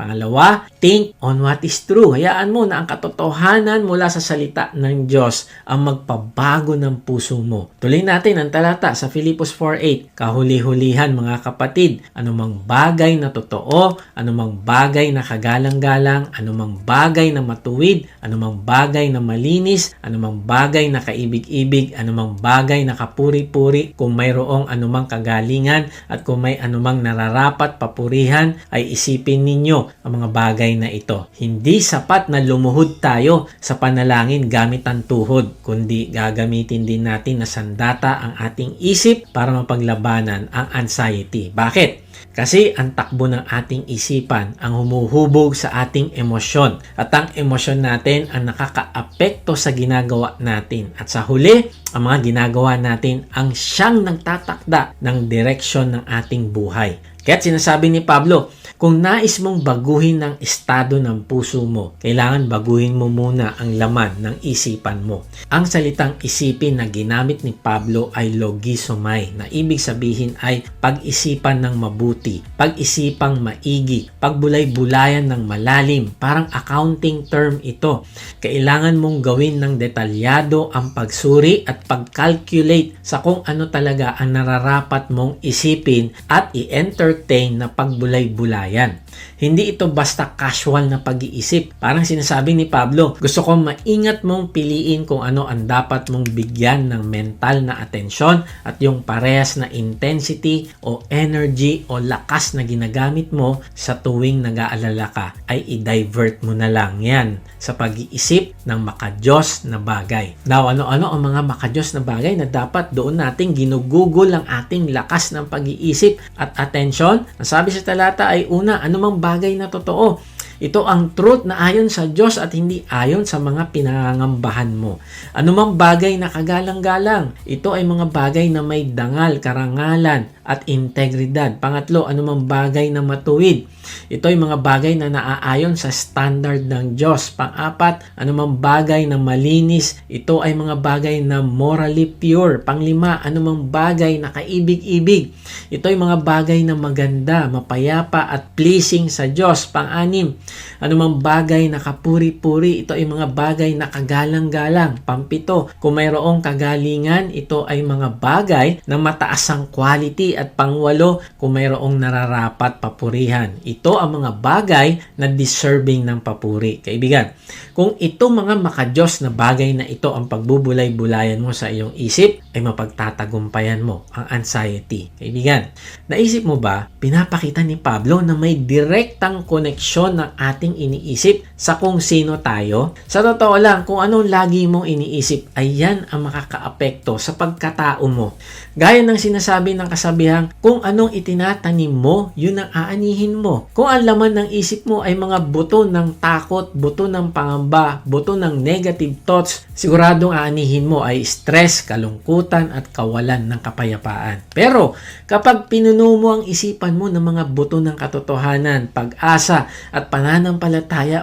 Pangalawa, think on what is true. Hayaan mo na ang katotohanan mula sa salita ng Diyos ang magpabago ng puso mo. Tuloy natin ang talata sa Filipos 4.8. Kahuli-hulihan mga kapatid, anumang bagay na totoo, anumang bagay na kagalang-galang, anumang bagay na matuwid, anumang bagay na malinis, anumang bagay na kaibig-ibig, anumang bagay na kapuri-puri, kung mayroong anumang kagalingan at kung may anumang nararapat papurihan, ay isipin ninyo ang mga bagay na ito. Hindi sapat na lumuhod tayo sa panalangin gamit ang tuhod, kundi gagamitin din natin na sandata ang ating isip para mapaglabanan ang anxiety. Bakit? Kasi ang takbo ng ating isipan ang humuhubog sa ating emosyon. At ang emosyon natin ang nakakaapekto sa ginagawa natin. At sa huli, ang mga ginagawa natin ang siyang nagtatakda ng direksyon ng ating buhay. Kaya sinasabi ni Pablo, kung nais mong baguhin ang estado ng puso mo, kailangan baguhin mo muna ang laman ng isipan mo. Ang salitang isipin na ginamit ni Pablo ay logisomai, na ibig sabihin ay pag-isipan ng mabuti, pag-isipang maigi, pagbulay-bulayan ng malalim, parang accounting term ito. Kailangan mong gawin ng detalyado ang pagsuri at pag-calculate sa kung ano talaga ang nararapat mong isipin at i-entertain na pagbulay-bulay yan. Hindi ito basta casual na pag-iisip. Parang sinasabi ni Pablo, gusto kong maingat mong piliin kung ano ang dapat mong bigyan ng mental na atensyon at yung parehas na intensity o energy o lakas na ginagamit mo sa tuwing nag-aalala ka ay i-divert mo na lang yan sa pag-iisip ng makajos na bagay. Now, ano-ano ang mga makajos na bagay na dapat doon nating ginugugol ang ating lakas ng pag-iisip at atensyon? Ang sabi sa talata ay una, anumang bagay na totoo. Ito ang truth na ayon sa Diyos at hindi ayon sa mga pinangangambahan mo. Anumang bagay na kagalang-galang, ito ay mga bagay na may dangal, karangalan, at integridad. Pangatlo, anumang bagay na matuwid. Ito ay mga bagay na naaayon sa standard ng Diyos. Pang-apat, anumang bagay na malinis. Ito ay mga bagay na morally pure. Panglima, anumang bagay na kaibig-ibig. Ito ay mga bagay na maganda, mapayapa at pleasing sa Diyos. Pang-anim, anumang bagay na kapuri-puri. Ito ay mga bagay na kagalang-galang. Pampito, kung mayroong kagalingan, ito ay mga bagay na mataas ang quality at pangwalo kung mayroong nararapat papurihan. Ito ang mga bagay na deserving ng papuri. Kaibigan, kung ito mga makajos na bagay na ito ang pagbubulay-bulayan mo sa iyong isip, ay mapagtatagumpayan mo ang anxiety. Kaibigan, naisip mo ba, pinapakita ni Pablo na may direktang koneksyon ng ating iniisip sa kung sino tayo? Sa totoo lang, kung anong lagi mong iniisip, ay yan ang makakaapekto sa pagkatao mo. Gaya ng sinasabi ng kasabihan, kung anong itinatanim mo, yun ang aanihin mo. Kung ang laman ng isip mo ay mga buto ng takot, buto ng pangamba, buto ng negative thoughts, siguradong aanihin mo ay stress, kalungkutan at kawalan ng kapayapaan. Pero kapag pinuno mo ang isipan mo ng mga buto ng katotohanan, pag-asa at pananampalataya,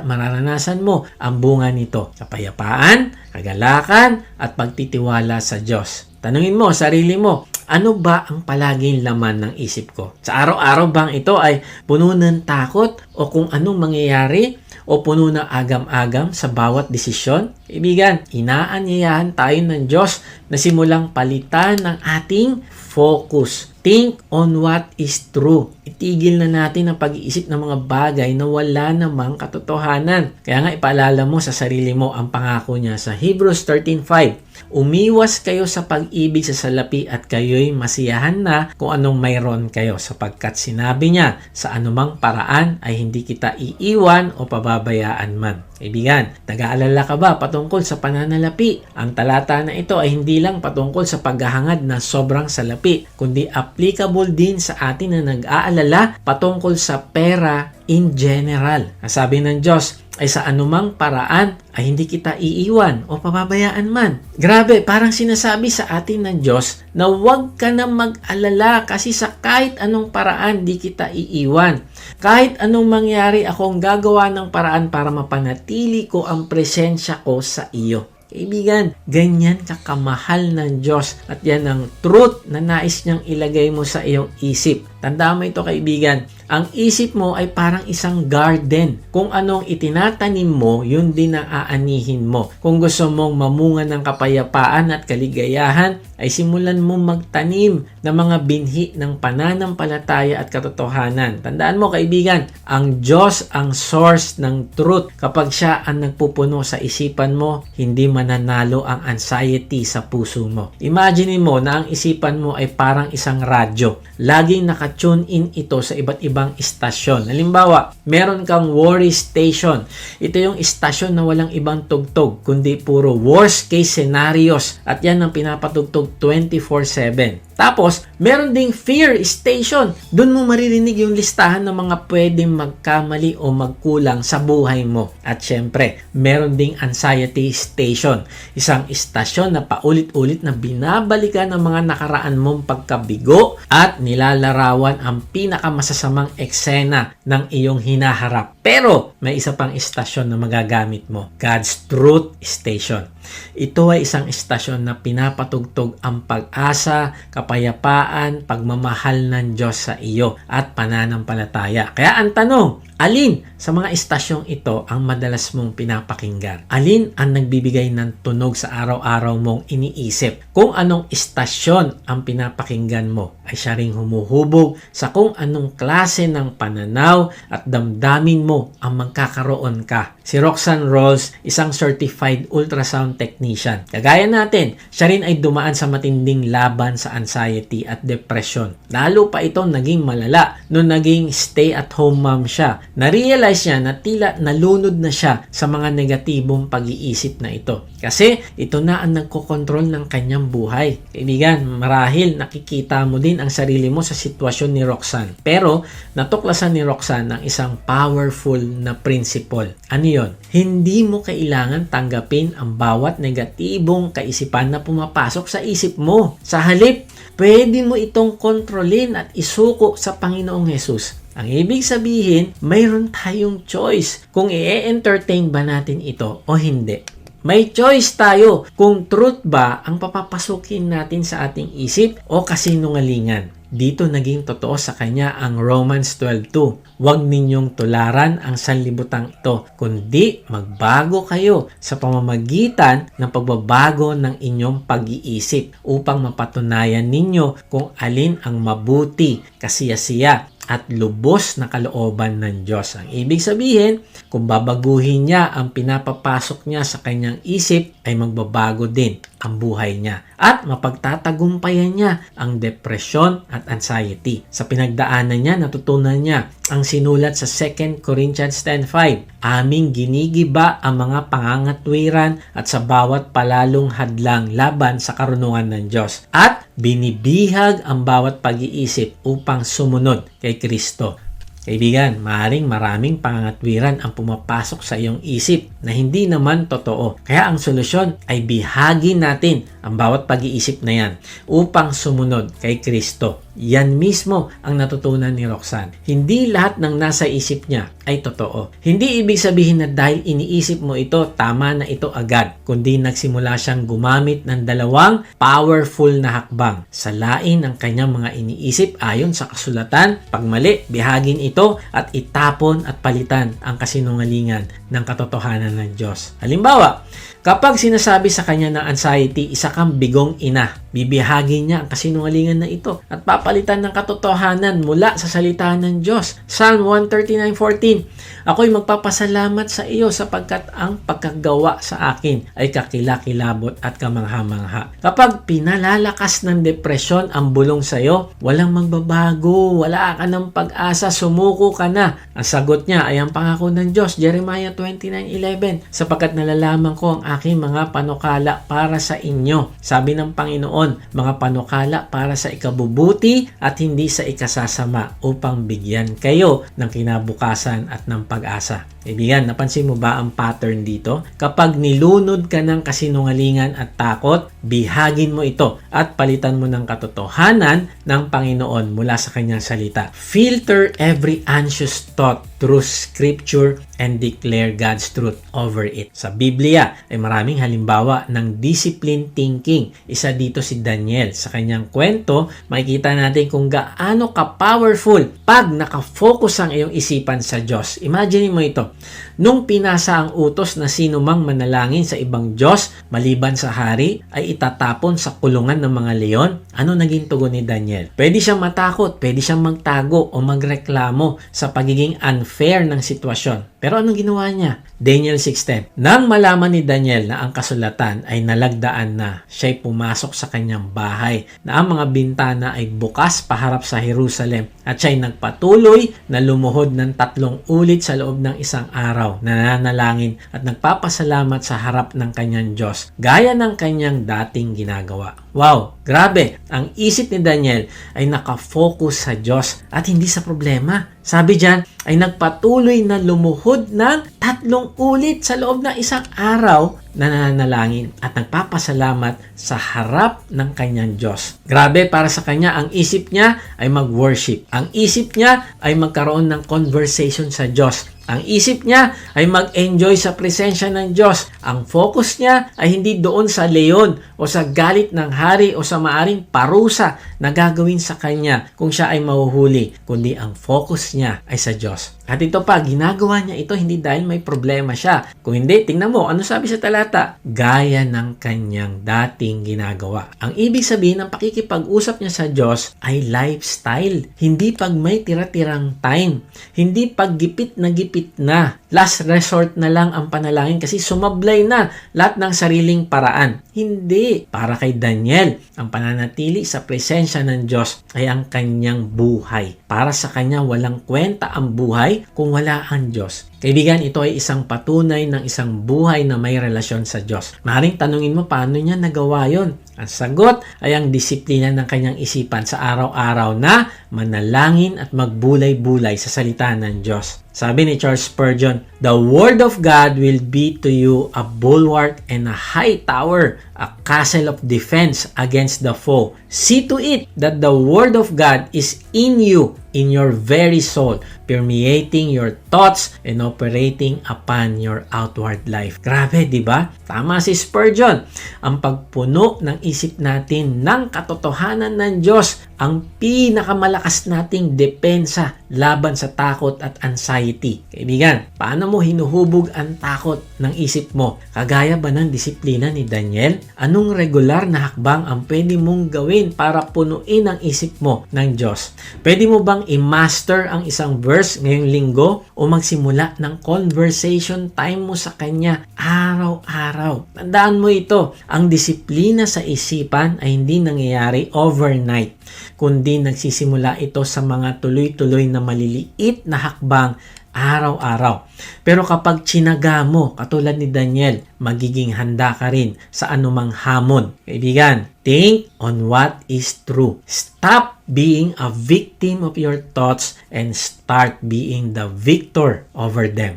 mararanasan mo ang bunga nito. Kapayapaan, kagalakan at pagtitiwala sa Diyos. Tanungin mo, sarili mo, ano ba ang palaging laman ng isip ko? Sa araw-araw bang ito ay puno ng takot o kung anong mangyayari o puno ng agam-agam sa bawat desisyon? Ibigan, inaanyayahan tayo ng Diyos na simulang palitan ng ating focus. Think on what is true. Itigil na natin ang pag-iisip ng mga bagay na wala namang katotohanan. Kaya nga ipaalala mo sa sarili mo ang pangako niya sa Hebrews 13.5. Umiwas kayo sa pag-ibig sa salapi at kayo'y masiyahan na kung anong mayroon kayo sapagkat sinabi niya sa anumang paraan ay hindi kita iiwan o pababayaan man. Kaibigan, nag-aalala ka ba patungkol sa pananalapi? Ang talata na ito ay hindi lang patungkol sa paghahangad na sobrang salapi, kundi applicable din sa atin na nag-aalala patungkol sa pera in general. Sabi ng Diyos, ay sa anumang paraan ay hindi kita iiwan o pababayaan man. Grabe, parang sinasabi sa atin ng Diyos na huwag ka na mag-alala kasi sa kahit anong paraan di kita iiwan. Kahit anong mangyari akong gagawa ng paraan para mapanatili ko ang presensya ko sa iyo. Kaibigan, ganyan kakamahal ng Diyos at yan ang truth na nais niyang ilagay mo sa iyong isip. Tandaan mo ito kaibigan, ang isip mo ay parang isang garden. Kung anong itinatanim mo, yun din ang aanihin mo. Kung gusto mong mamunga ng kapayapaan at kaligayahan, ay simulan mo magtanim ng mga binhi ng pananampalataya at katotohanan. Tandaan mo kaibigan, ang Diyos ang source ng truth. Kapag siya ang nagpupuno sa isipan mo, hindi mananalo ang anxiety sa puso mo. Imagine mo na ang isipan mo ay parang isang radyo. Laging naka-tune in ito sa iba't ibang istasyon. Halimbawa, meron kang worry station. Ito yung istasyon na walang ibang tugtog, kundi puro worst case scenarios. At yan ang pinapatugtog 24-7. Tapos, meron ding fear station. Doon mo maririnig yung listahan ng mga pwedeng magkamali o magkulang sa buhay mo. At syempre, meron ding anxiety station. Isang istasyon na paulit-ulit na binabalikan ng mga nakaraan mong pagkabigo at nilalarawan ang pinakamasasamang eksena ng iyong hinaharap. Pero, may isa pang istasyon na magagamit mo. God's Truth Station. Ito ay isang istasyon na pinapatugtog ang pag-asa, kapayapaan, pagmamahal ng Diyos sa iyo at pananampalataya. Kaya ang tanong, alin sa mga istasyong ito ang madalas mong pinapakinggan? Alin ang nagbibigay ng tunog sa araw-araw mong iniisip? Kung anong istasyon ang pinapakinggan mo, ay siya ring humuhubog sa kung anong klase ng pananaw at damdamin mo ang magkakaroon ka. Si Roxanne Rolls, isang certified ultrasound technician. Kagaya natin, siya rin ay dumaan sa matinding laban sa anxiety at depression. Lalo pa ito naging malala nung naging stay-at-home mom siya. Na-realize niya na tila nalunod na siya sa mga negatibong pag-iisip na ito. Kasi ito na ang nagkokontrol ng kanyang buhay. Kaibigan, marahil nakikita mo din ang sarili mo sa sitwasyon ni Roxanne. Pero natuklasan ni Roxanne ng isang powerful na principle. Ano yon? Hindi mo kailangan tanggapin ang bawat negatibong kaisipan na pumapasok sa isip mo. Sa halip, pwede mo itong kontrolin at isuko sa Panginoong Yesus. Ang ibig sabihin, mayroon tayong choice kung i-entertain ba natin ito o hindi. May choice tayo kung truth ba ang papapasukin natin sa ating isip o kasinungalingan. Dito naging totoo sa kanya ang Romans 12.2. Huwag ninyong tularan ang sanlibutang ito, kundi magbago kayo sa pamamagitan ng pagbabago ng inyong pag-iisip upang mapatunayan ninyo kung alin ang mabuti, kasiyasiya, at lubos na kalooban ng Diyos. Ang ibig sabihin, kung babaguhin niya ang pinapapasok niya sa kanyang isip, ay magbabago din ang buhay niya. At mapagtatagumpayan niya ang depression at anxiety. Sa pinagdaanan niya, natutunan niya ang sinulat sa 2 Corinthians 10.5. Aming ginigiba ang mga pangangatwiran at sa bawat palalong hadlang laban sa karunungan ng Diyos. At binibihag ang bawat pag-iisip upang sumunod kay Kristo. Kaibigan, maaaring maraming pangangatwiran ang pumapasok sa iyong isip na hindi naman totoo. Kaya ang solusyon ay bihagin natin ang bawat pag-iisip na yan upang sumunod kay Kristo. Yan mismo ang natutunan ni Roxanne. Hindi lahat ng nasa isip niya ay totoo. Hindi ibig sabihin na dahil iniisip mo ito, tama na ito agad. Kundi nagsimula siyang gumamit ng dalawang powerful na hakbang. Salain ang kanyang mga iniisip ayon sa kasulatan. Pag mali, bihagin ito at itapon at palitan ang kasinungalingan ng katotohanan ng Diyos. Halimbawa, Kapag sinasabi sa kanya ng anxiety, isa kang bigong ina, bibihagin niya ang kasinungalingan na ito at papalitan ng katotohanan mula sa salita ng Diyos. Psalm 139.14 Ako'y magpapasalamat sa iyo sapagkat ang pagkagawa sa akin ay kakilakilabot at kamangha-mangha. Kapag pinalalakas ng depresyon ang bulong sa iyo, walang magbabago, wala ka ng pag-asa, sumuko ka na. Ang sagot niya ay ang pangako ng Diyos, Jeremiah 29.11 sapagkat nalalaman ko ang aking mga panukala para sa inyo. Sabi ng Panginoon, mga panukala para sa ikabubuti at hindi sa ikasasama upang bigyan kayo ng kinabukasan at ng pag-asa. Kaibigan, napansin mo ba ang pattern dito? Kapag nilunod ka ng kasinungalingan at takot, bihagin mo ito at palitan mo ng katotohanan ng Panginoon mula sa kanyang salita. Filter every anxious thought through scripture and declare God's truth over it. Sa Biblia ay maraming halimbawa ng discipline thinking. Isa dito si Daniel. Sa kanyang kwento, makikita natin kung gaano ka-powerful pag nakafocus ang iyong isipan sa Diyos. Imagine mo ito. Nung pinasa ang utos na sino mang manalangin sa ibang Diyos maliban sa hari ay itatapon sa kulungan ng mga leon, ano naging tugon ni Daniel? Pwede siyang matakot, pwede siyang magtago o magreklamo sa pagiging unfair ng sitwasyon. Pero anong ginawa niya? Daniel 6.10 Nang malaman ni Daniel na ang kasulatan ay nalagdaan na, siya'y pumasok sa kanyang bahay na ang mga bintana ay bukas paharap sa Jerusalem at siya'y nagpatuloy na lumuhod ng tatlong ulit sa loob ng isang araw na nananalangin at nagpapasalamat sa harap ng kanyang Diyos gaya ng kanyang dating ginagawa. Wow, grabe! Ang isip ni Daniel ay nakafocus sa Diyos at hindi sa problema. Sabi diyan ay nagpatuloy na lumuhod ng tatlong ulit sa loob ng isang araw na nananalangin at nagpapasalamat sa harap ng kanyang Diyos. Grabe para sa kanya, ang isip niya ay mag-worship. Ang isip niya ay magkaroon ng conversation sa Diyos. Ang isip niya ay mag-enjoy sa presensya ng Diyos. Ang focus niya ay hindi doon sa leon o sa galit ng hari o sa maaring parusa na gagawin sa kanya kung siya ay mahuhuli, kundi ang focus niya ay sa Diyos. At ito pa, ginagawa niya ito hindi dahil may problema siya. Kung hindi, tingnan mo, ano sabi sa talata? Gaya ng kanyang dating ginagawa. Ang ibig sabihin ng pakikipag-usap niya sa Diyos ay lifestyle. Hindi pag may tira-tirang time. Hindi pag gipit na gipit na. Last resort na lang ang panalangin kasi sumablay na lahat ng sariling paraan. Hindi. Para kay Daniel, ang pananatili sa presensya ng Diyos ay ang kanyang buhay. Para sa kanya, walang kwenta ang buhay kung wala ang Diyos. Kaibigan, ito ay isang patunay ng isang buhay na may relasyon sa Diyos. Maring tanungin mo paano niya nagawa yon. Ang sagot ay ang disiplina ng kanyang isipan sa araw-araw na manalangin at magbulay-bulay sa salita ng Diyos. Sabi ni Charles Spurgeon, The Word of God will be to you a bulwark and a high tower, a castle of defense against the foe. See to it that the Word of God is in you, in your very soul, permeating your thoughts and operating upon your outward life. Grabe, di ba? Tama si Spurgeon. Ang pagpuno ng isip natin ng katotohanan ng Diyos ang pinakamalakas nating depensa laban sa takot at anxiety. Kaibigan, paano mo hinuhubog ang takot ng isip mo? Kagaya ba ng disiplina ni Daniel? Anong regular na hakbang ang pwede mong gawin para punuin ang isip mo ng Diyos? Pwede mo bang i-master ang isang verse ngayong linggo o magsimula ng conversation time mo sa Kanya araw-araw? Tandaan mo ito, ang disiplina sa isipan ay hindi nangyayari overnight kundi nagsisimula ito sa mga tuloy-tuloy na maliliit na hakbang araw-araw. Pero kapag chinaga mo, katulad ni Daniel, magiging handa ka rin sa anumang hamon. Kaibigan, think on what is true. Stop being a victim of your thoughts and start being the victor over them.